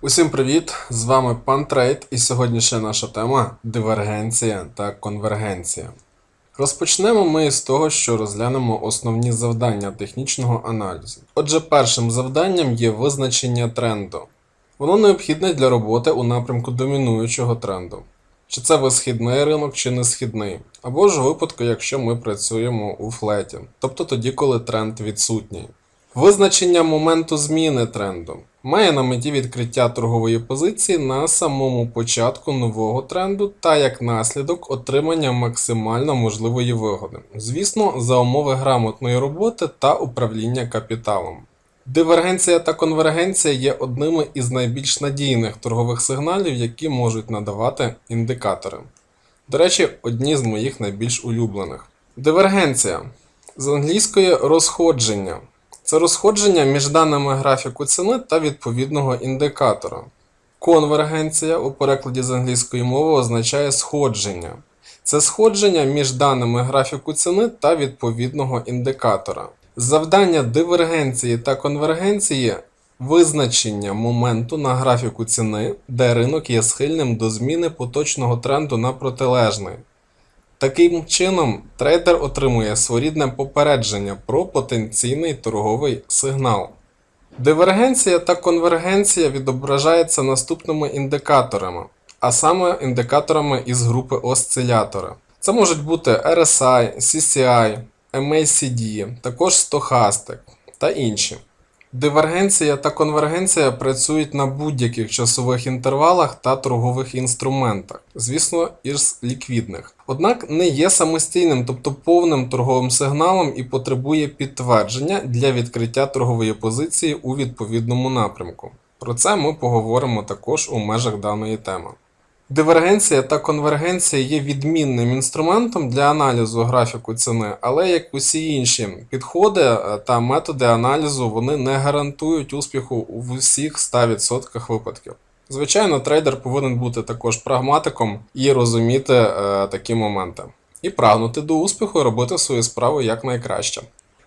Усім привіт! З вами пан Трейд, і сьогоднішня наша тема дивергенція та конвергенція. Розпочнемо ми з того, що розглянемо основні завдання технічного аналізу. Отже, першим завданням є визначення тренду. Воно необхідне для роботи у напрямку домінуючого тренду. Чи це висхідний ринок, чи не східний, або ж у випадку, якщо ми працюємо у флеті, тобто тоді, коли тренд відсутній. Визначення моменту зміни тренду має на меті відкриття торгової позиції на самому початку нового тренду та як наслідок отримання максимально можливої вигоди. Звісно, за умови грамотної роботи та управління капіталом. Дивергенція та конвергенція є одними із найбільш надійних торгових сигналів, які можуть надавати індикатори. До речі, одні з моїх найбільш улюблених. Дивергенція з англійської розходження. Це розходження між даними графіку ціни та відповідного індикатора. Конвергенція у перекладі з англійської мови означає сходження. Це сходження між даними графіку ціни та відповідного індикатора. Завдання дивергенції та конвергенції визначення моменту на графіку ціни, де ринок є схильним до зміни поточного тренду на протилежний. Таким чином, трейдер отримує своєрідне попередження про потенційний торговий сигнал. Дивергенція та конвергенція відображаються наступними індикаторами, а саме індикаторами із групи осцилятора. Це можуть бути RSI, CCI, MACD, також стохастик та інші. Дивергенція та конвергенція працюють на будь-яких часових інтервалах та торгових інструментах, звісно, із ліквідних. Однак не є самостійним, тобто повним торговим сигналом і потребує підтвердження для відкриття торгової позиції у відповідному напрямку. Про це ми поговоримо також у межах даної теми. Дивергенція та конвергенція є відмінним інструментом для аналізу графіку ціни, але як усі інші підходи е, та методи аналізу вони не гарантують успіху у всіх 100% випадків. Звичайно, трейдер повинен бути також прагматиком і розуміти е, такі моменти. І прагнути до успіху і робити свою справу якнайкраще.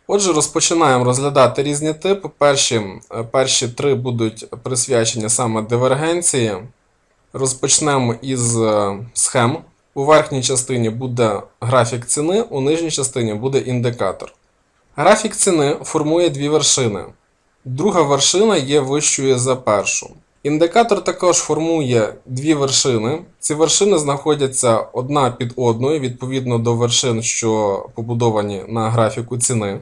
Отже, розпочинаємо розглядати різні типи. Перші, е, перші три будуть присвячені саме дивергенції. Розпочнемо із е, схем. У верхній частині буде графік ціни, у нижній частині буде індикатор. Графік ціни формує дві вершини. Друга вершина є вищою за першу. Індикатор також формує дві вершини. Ці вершини знаходяться одна під одною відповідно до вершин, що побудовані на графіку ціни.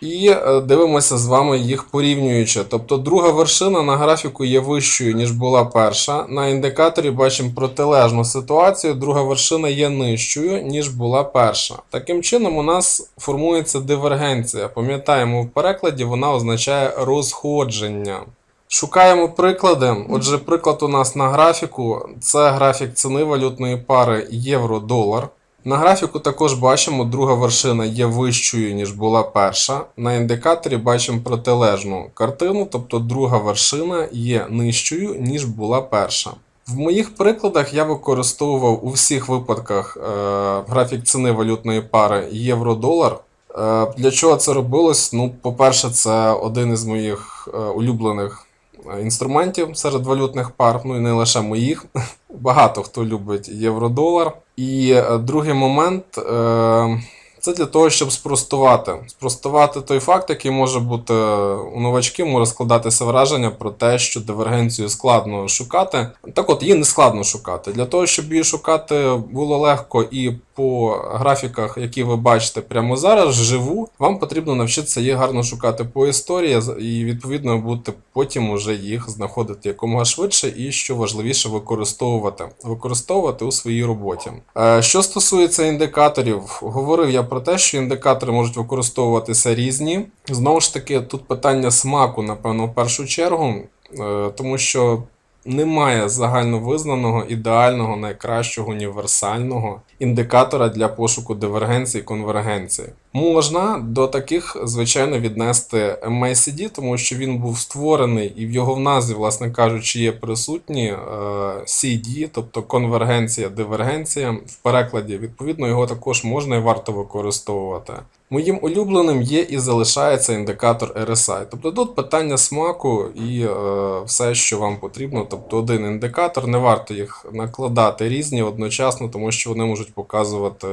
І е, дивимося з вами їх порівнюючи. Тобто друга вершина на графіку є вищою, ніж була перша. На індикаторі бачимо протилежну ситуацію. Друга вершина є нижчою, ніж була перша. Таким чином, у нас формується дивергенція. Пам'ятаємо, в перекладі вона означає розходження. Шукаємо приклади. Отже, приклад у нас на графіку це графік ціни валютної пари євро-долар. На графіку також бачимо, друга вершина є вищою, ніж була перша. На індикаторі бачимо протилежну картину, тобто друга вершина є нижчою, ніж була перша. В моїх прикладах я використовував у всіх випадках е, графік ціни валютної пари євро-долар. Е, для чого це робилось? Ну, по-перше, це один із моїх е, улюблених інструментів серед валютних пар, ну і не лише моїх. Багато хто любить євро-долар. І е, другий момент е, це для того, щоб спростувати. Спростувати той факт, який може бути у новачків, може складатися враження про те, що дивергенцію складно шукати. Так от, її не складно шукати. Для того, щоб її шукати було легко і по графіках, які ви бачите прямо зараз, живу, вам потрібно навчитися їх гарно шукати по історії, і відповідно будете потім уже їх знаходити якомога швидше і, що важливіше, використовувати використовувати у своїй роботі. Е, Що стосується індикаторів, говорив я про те, що індикатори можуть використовуватися різні. Знову ж таки, тут питання смаку, напевно, в першу чергу, е, тому що немає загальновизнаного, ідеального, найкращого універсального індикатора для пошуку дивергенції і конвергенції. Можна до таких, звичайно, віднести MACD, тому що він був створений і в його в назві, власне кажучи, є присутні е, CD, тобто конвергенція, дивергенція в перекладі. Відповідно, його також можна і варто використовувати. Моїм улюбленим є і залишається індикатор RSI. Тобто тут питання смаку і е, все, що вам потрібно. Тобто один індикатор, не варто їх накладати різні одночасно, тому що вони можуть показувати.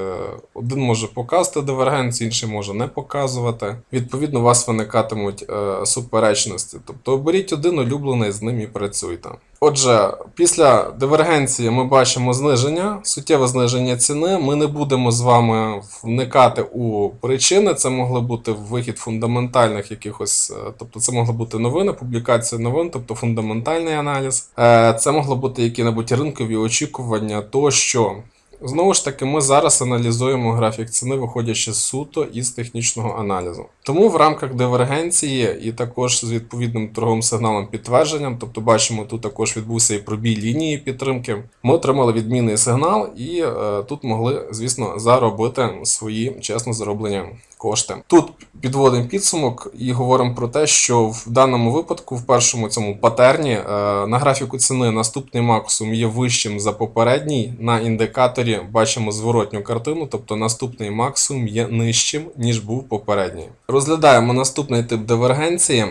Один може показувати дивергенцію, інший може не показувати. Відповідно, у вас виникатимуть е, суперечності. Тобто оберіть один улюблений з ним і працюйте. Отже, після дивергенції ми бачимо зниження, суттєве зниження ціни. Ми не будемо з вами вникати у причини. Це могли бути вихід фундаментальних якихось, е, тобто це могли бути новини, публікація новин, тобто фундаментальний аналіз. Е, Це могло бути які-небудь ринкові очікування тощо. Знову ж таки, ми зараз аналізуємо графік ціни, виходячи суто із технічного аналізу. Тому в рамках дивергенції і також з відповідним торговим сигналом підтвердженням, тобто бачимо, тут також відбувся і пробій лінії підтримки. Ми отримали відмінний сигнал, і е, тут могли, звісно, заробити свої чесно зароблені кошти. Тут підводимо підсумок і говоримо про те, що в даному випадку, в першому цьому патерні, е, на графіку ціни наступний максимум є вищим за попередній. На індикаторі бачимо зворотню картину, тобто наступний максимум є нижчим, ніж був попередній. Розглядаємо наступний тип дивергенції.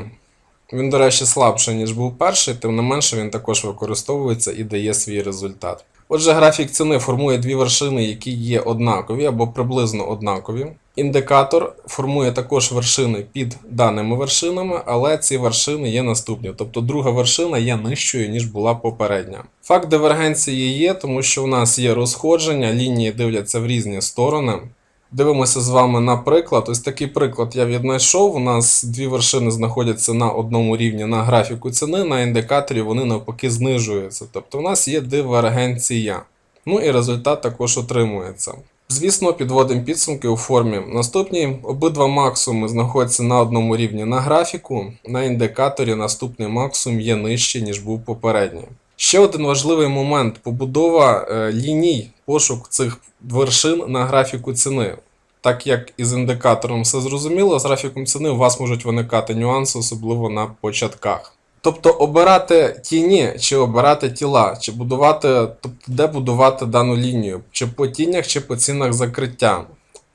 Він, до речі, слабший, ніж був перший, тим не менше він також використовується і дає свій результат. Отже, графік ціни формує дві вершини, які є однакові або приблизно однакові. Індикатор формує також вершини під даними вершинами, але ці вершини є наступні. Тобто друга вершина є нижчою, ніж була попередня. Факт дивергенції є, тому що у нас є розходження, лінії дивляться в різні сторони. Дивимося з вами на приклад. Ось такий приклад я віднайшов. У нас дві вершини знаходяться на одному рівні на графіку ціни, на індикаторі вони навпаки знижуються. Тобто у нас є дивергенція. Ну і результат також отримується. Звісно, підводимо підсумки у формі. Наступні обидва максимуми знаходяться на одному рівні на графіку. На індикаторі наступний максимум є нижче, ніж був попередній. Ще один важливий момент побудова е, ліній, пошук цих вершин на графіку ціни. Так як із індикатором все зрозуміло, з графіком ціни у вас можуть виникати нюанси, особливо на початках. Тобто обирати тіні чи обирати тіла, чи будувати, тобто де будувати дану лінію, чи по тінях, чи по цінах закриття.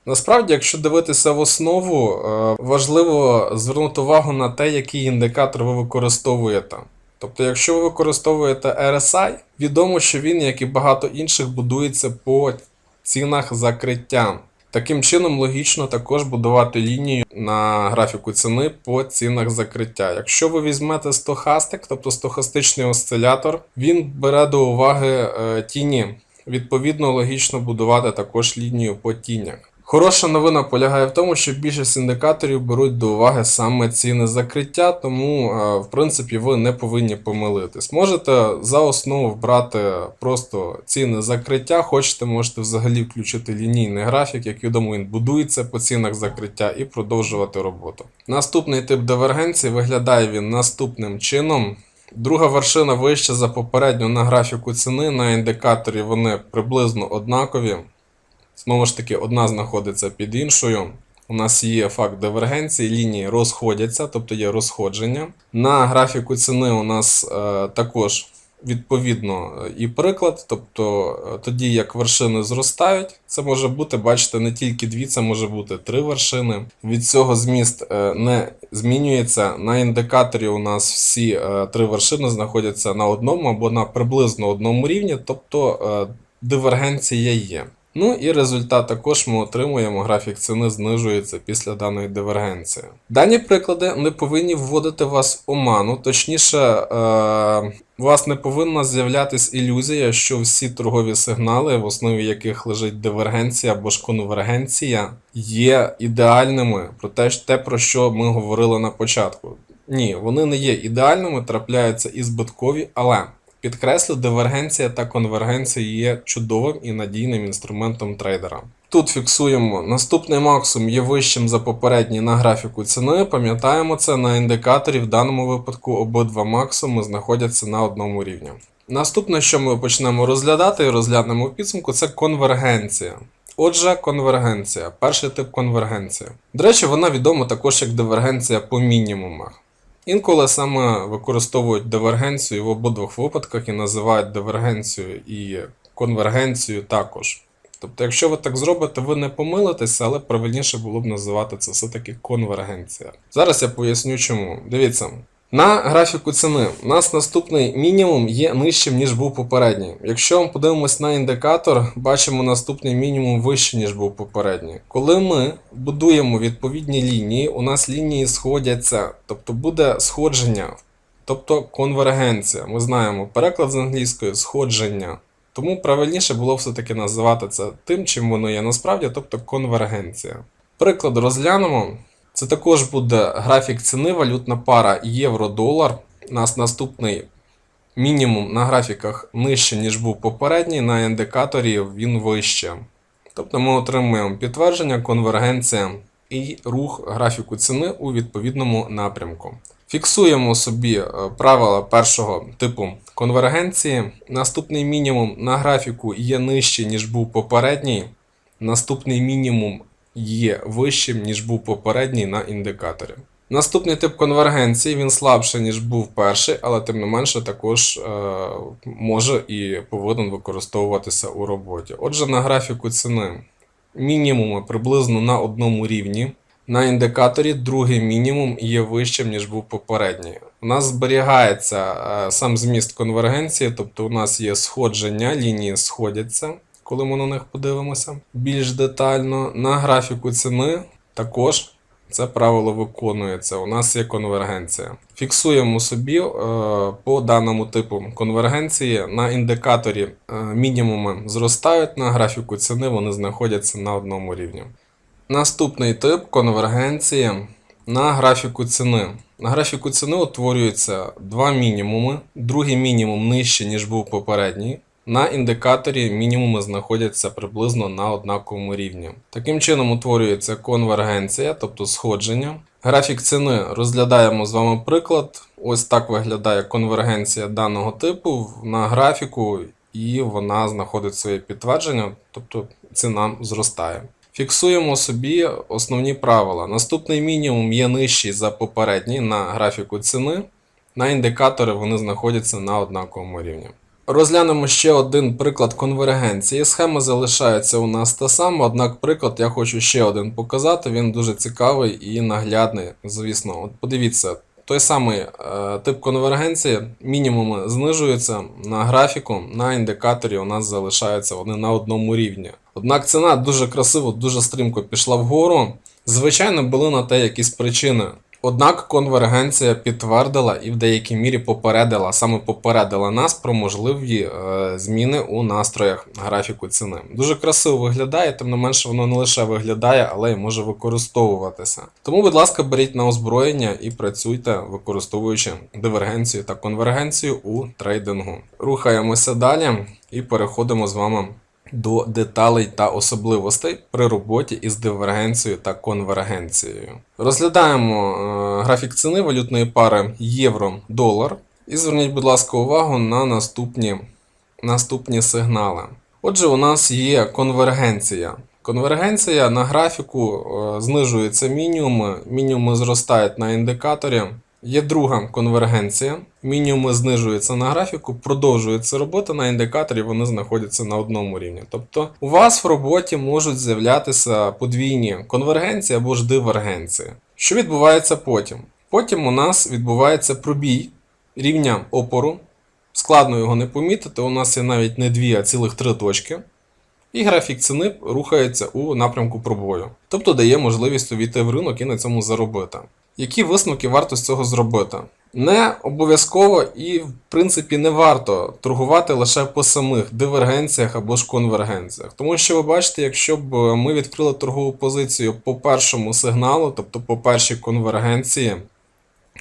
Насправді, якщо дивитися в основу, е, важливо звернути увагу на те, який індикатор ви використовуєте. Тобто, якщо ви використовуєте RSI, відомо, що він, як і багато інших, будується по цінах закриття. Таким чином, логічно також будувати лінію на графіку ціни по цінах закриття. Якщо ви візьмете стохастик, тобто стохастичний осцилятор, він бере до уваги е, тіні. Відповідно, логічно будувати також лінію по тінях. Хороша новина полягає в тому, що більшість індикаторів беруть до уваги саме ціни закриття, тому е, в принципі ви не повинні помилитись. Можете за основу вбрати просто ціни закриття, хочете, можете взагалі включити лінійний графік, як відомо, він будується по цінах закриття і продовжувати роботу. Наступний тип дивергенції виглядає він наступним чином. Друга вершина вища за попередню на графіку ціни. На індикаторі вони приблизно однакові. Знову ж таки, одна знаходиться під іншою. У нас є факт дивергенції, лінії розходяться, тобто є розходження. На графіку ціни у нас е, також відповідно е, і приклад, тобто е, тоді як вершини зростають, це може бути, бачите, не тільки дві, це може бути три вершини. Від цього зміст не змінюється. На індикаторі у нас всі три вершини знаходяться на одному або на приблизно одному рівні, тобто дивергенція є. Ну і результат також ми отримуємо, графік ціни знижується після даної дивергенції. Дані приклади не повинні вводити вас в оману, точніше, е, у вас не повинна з'являтись ілюзія, що всі торгові сигнали, в основі яких лежить дивергенція або ж конвергенція, є ідеальними про те, те, про що ми говорили на початку. Ні, вони не є ідеальними, трапляються і збиткові, але Підкреслю, дивергенція та конвергенція є чудовим і надійним інструментом трейдера. Тут фіксуємо наступний максимум є вищим за попередній на графіку ціни. Пам'ятаємо це на індикаторі, в даному випадку обидва максимуми знаходяться на одному рівні. Наступне, що ми почнемо розглядати і розглянемо в підсумку, це конвергенція. Отже, конвергенція, перший тип конвергенції. До речі, вона відома також як дивергенція по мінімумах. Інколи саме використовують дивергенцію в обидвох випадках і називають дивергенцію і конвергенцію також. Тобто, якщо ви так зробите, ви не помилитеся, але правильніше було б називати це все-таки конвергенція. Зараз я поясню чому. Дивіться. На графіку ціни у нас наступний мінімум є нижчим, ніж був попередній. Якщо ми подивимось на індикатор, бачимо наступний мінімум вищий, ніж був попередній. Коли ми будуємо відповідні лінії, у нас лінії сходяться, тобто буде сходження, тобто конвергенція. Ми знаємо переклад з англійської сходження. Тому правильніше було все-таки називати це тим, чим воно є насправді, тобто конвергенція. Приклад розглянемо. Це також буде графік ціни, валютна пара євро-долар. У нас наступний мінімум на графіках нижче, ніж був попередній, на індикаторі він вище. Тобто ми отримуємо підтвердження, конвергенція і рух графіку ціни у відповідному напрямку. Фіксуємо собі е, правила першого типу конвергенції. Наступний мінімум на графіку є нижче, ніж був попередній. Наступний мінімум є вищим, ніж був попередній на індикаторі. Наступний тип конвергенції він слабший, ніж був перший, але тим не менше також е, може і повинен використовуватися у роботі. Отже, на графіку ціни мінімуми приблизно на одному рівні. На індикаторі другий мінімум є вищим, ніж був попередній. У нас зберігається е, сам зміст конвергенції, тобто у нас є сходження, лінії сходяться, коли ми на них подивимося більш детально. На графіку ціни також це правило виконується. У нас є конвергенція. Фіксуємо собі е, по даному типу конвергенції на індикаторі е, мінімуми зростають, на графіку ціни вони знаходяться на одному рівні. Наступний тип конвергенції на графіку ціни. На графіку ціни утворюються два мінімуми. Другий мінімум нижче, ніж був попередній. На індикаторі мінімуми знаходяться приблизно на однаковому рівні. Таким чином утворюється конвергенція, тобто сходження. Графік ціни розглядаємо з вами приклад. Ось так виглядає конвергенція даного типу на графіку, і вона знаходить своє підтвердження, тобто ціна зростає. Фіксуємо собі основні правила. Наступний мінімум є нижчий за попередній на графіку ціни. На індикатори вони знаходяться на однаковому рівні. Розглянемо ще один приклад конвергенції. Схема залишається у нас та сама, однак приклад я хочу ще один показати. Він дуже цікавий і наглядний, звісно. От подивіться, той самий е, тип конвергенції, мінімуми знижуються на графіку, на індикаторі у нас залишаються вони на одному рівні. Однак ціна дуже красиво, дуже стрімко пішла вгору. Звичайно, були на те якісь причини. Однак конвергенція підтвердила і в деякій мірі попередила, саме попередила нас про можливі е, зміни у настроях графіку ціни. Дуже красиво виглядає, тим не менше воно не лише виглядає, але й може використовуватися. Тому, будь ласка, беріть на озброєння і працюйте, використовуючи дивергенцію та конвергенцію у трейдингу. Рухаємося далі і переходимо з вами до деталей та особливостей при роботі із дивергенцією та конвергенцією. Розглядаємо е, графік ціни валютної пари євро-долар. І зверніть, будь ласка, увагу на наступні, наступні сигнали. Отже, у нас є конвергенція. Конвергенція на графіку е, знижується мінімуми, мінімуми зростають на індикаторі. Є друга конвергенція. Мінімуми знижуються на графіку, продовжується робота на індикаторі, вони знаходяться на одному рівні. Тобто у вас в роботі можуть з'являтися подвійні конвергенції або ж дивергенції. Що відбувається потім? Потім у нас відбувається пробій рівня опору. Складно його не помітити, у нас є навіть не дві, а цілих три точки. І графік ціни рухається у напрямку пробою. Тобто дає можливість увійти в ринок і на цьому заробити. Які висновки варто з цього зробити? Не обов'язково і, в принципі, не варто торгувати лише по самих дивергенціях або ж конвергенціях. Тому що ви бачите, якщо б ми відкрили торгову позицію по першому сигналу, тобто по першій конвергенції,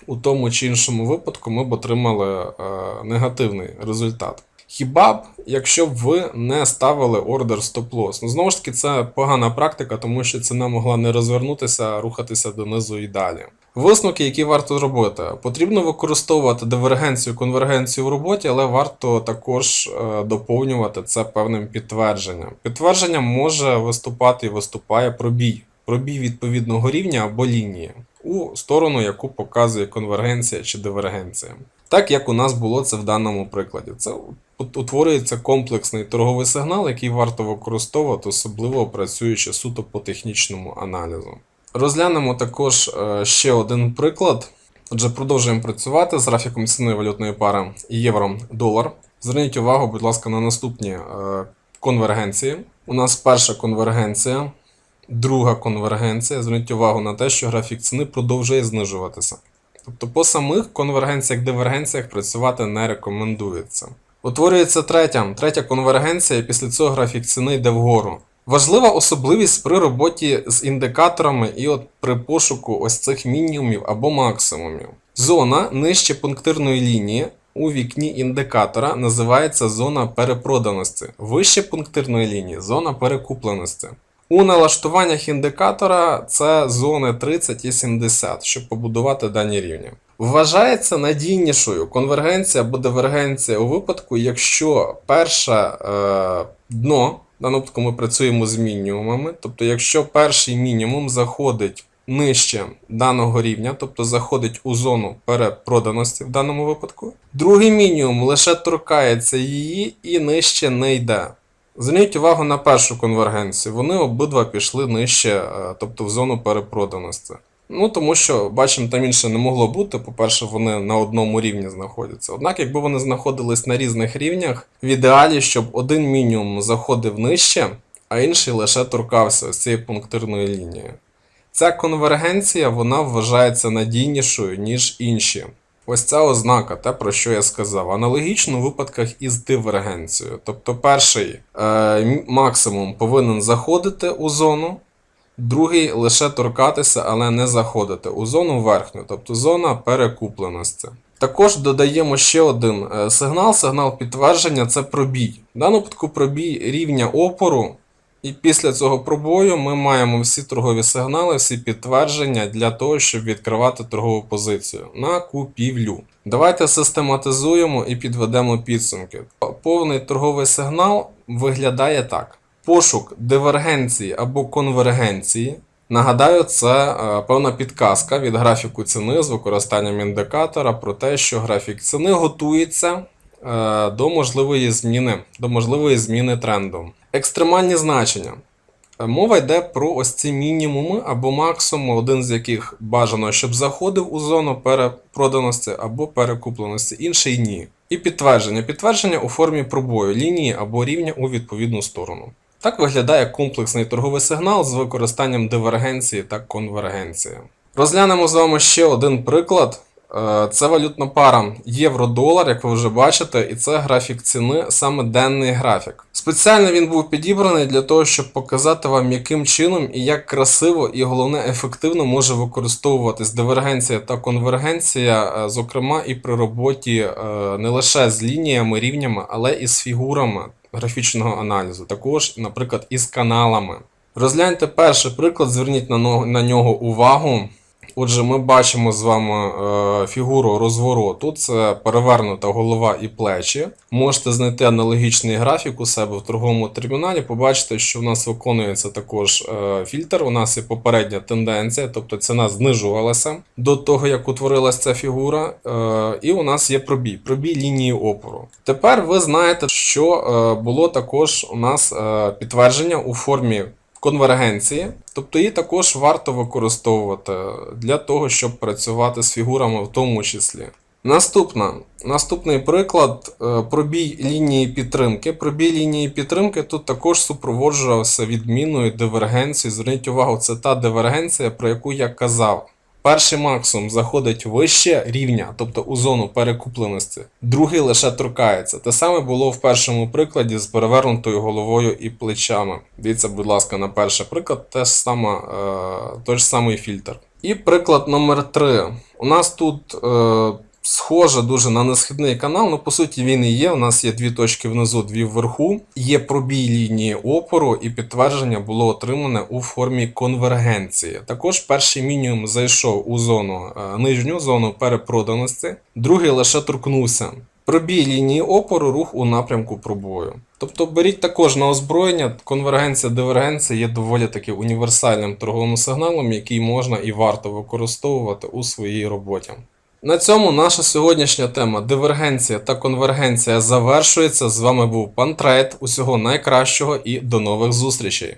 у тому чи іншому випадку ми б отримали е, негативний результат. Хіба б, якщо б ви не ставили ордер стоп-лосс. Ну, знову ж таки, це погана практика, тому що ціна могла не розвернутися, рухатися донизу і далі. Висновки, які варто зробити, потрібно використовувати дивергенцію, конвергенцію в роботі, але варто також е, доповнювати це певним підтвердженням. Підтвердженням може виступати і виступає пробій, пробій відповідного рівня або лінії. У сторону, яку показує конвергенція чи дивергенція. Так як у нас було це в даному прикладі. Це утворюється комплексний торговий сигнал, який варто використовувати, особливо працюючи суто по технічному аналізу. Розглянемо також е, ще один приклад. Отже, продовжуємо працювати з графіком ціни валютної пари євро-долар. Зверніть увагу, будь ласка, на наступні е, конвергенції. У нас перша конвергенція, друга конвергенція. Зверніть увагу на те, що графік ціни продовжує знижуватися. Тобто по самих конвергенціях, дивергенціях працювати не рекомендується. Утворюється третя, третя конвергенція, і після цього графік ціни йде вгору. Важлива особливість при роботі з індикаторами і от при пошуку ось цих мінімумів або максимумів. Зона нижче пунктирної лінії у вікні індикатора називається зона перепроданості, вище пунктирної лінії зона перекупленості. У налаштуваннях індикатора це зони 30 і 70, щоб побудувати дані рівні. Вважається надійнішою конвергенція або дивергенція у випадку, якщо перше е, дно, в даному ми працюємо з мінімумами, тобто якщо перший мінімум заходить нижче даного рівня, тобто заходить у зону перепроданості в даному випадку, другий мінімум лише торкається її і нижче не йде. Зверніть увагу на першу конвергенцію. Вони обидва пішли нижче, е, тобто в зону перепроданості. Ну, тому що, бачимо, там інше не могло бути. По-перше, вони на одному рівні знаходяться. Однак, якби вони знаходились на різних рівнях, в ідеалі, щоб один мінімум заходив нижче, а інший лише торкався з цієї пунктирної лінії. Ця конвергенція вона вважається надійнішою, ніж інші. Ось ця ознака, те, про що я сказав. Аналогічно у випадках із дивергенцією. Тобто перший е, максимум повинен заходити у зону, другий лише торкатися, але не заходити у зону верхню, тобто зона перекупленості. Також додаємо ще один е, сигнал, сигнал підтвердження це пробій. В даному випадку пробій рівня опору. І після цього пробою ми маємо всі торгові сигнали, всі підтвердження для того, щоб відкривати торгову позицію на купівлю. Давайте систематизуємо і підведемо підсумки. Повний торговий сигнал виглядає так: пошук дивергенції або конвергенції. Нагадаю, це е, певна підказка від графіку ціни з використанням індикатора про те, що графік ціни готується до можливої зміни, до можливої зміни тренду. Екстремальні значення. Е, Мова йде про ось ці мінімуми або максимуми, один з яких бажано, щоб заходив у зону перепроданості або перекупленості, інший ні. І підтвердження. Підтвердження у формі пробою лінії або рівня у відповідну сторону. Так виглядає комплексний торговий сигнал з використанням дивергенції та конвергенції. Розглянемо з вами ще один приклад. Е, Це валютна пара євро-долар, як ви вже бачите, і це графік ціни, саме денний графік. Спеціально він був підібраний для того, щоб показати вам, яким чином і як красиво і головне ефективно може використовуватись дивергенція та конвергенція, е, зокрема і при роботі е, не лише з лініями, рівнями, але і з фігурами графічного аналізу, також, наприклад, і з каналами. Розгляньте перший приклад, зверніть на нього увагу. Отже, ми бачимо з вами е, фігуру розвороту. Це перевернута голова і плечі. Можете знайти аналогічний графік у себе в торговому терміналі. Побачите, що в нас виконується також е, фільтр. У нас є попередня тенденція, тобто ціна знижувалася до того, як утворилася ця фігура. Е, і у нас є пробій, пробій лінії опору. Тепер ви знаєте, що було також у нас підтвердження у формі конвергенції, тобто її також варто використовувати для того, щоб працювати з фігурами в тому числі. Наступна, наступний приклад е, пробій лінії підтримки. Пробій лінії підтримки тут також супроводжувався відміною дивергенції. Зверніть увагу, це та дивергенція, про яку я казав. Перший максимум заходить вище рівня, тобто у зону перекупленості, другий лише торкається. Те саме було в першому прикладі з перевернутою головою і плечами. Дивіться, будь ласка, на перший приклад, те ж саме, е, той ж самий фільтр. І приклад номер 3. У нас тут е, схоже дуже на несхідний канал, ну по суті він і є. У нас є дві точки внизу, дві вверху. Є пробій лінії опору, і підтвердження було отримане у формі конвергенції. Також перший мінімум зайшов у зону е, нижню зону перепроданості, другий лише торкнувся. Пробій лінії опору, рух у напрямку пробою. Тобто беріть також на озброєння, конвергенція, дивергенція є доволі таки універсальним торговим сигналом, який можна і варто використовувати у своїй роботі. На цьому наша сьогоднішня тема дивергенція та конвергенція завершується. З вами був пан Трейд. Усього найкращого і до нових зустрічей!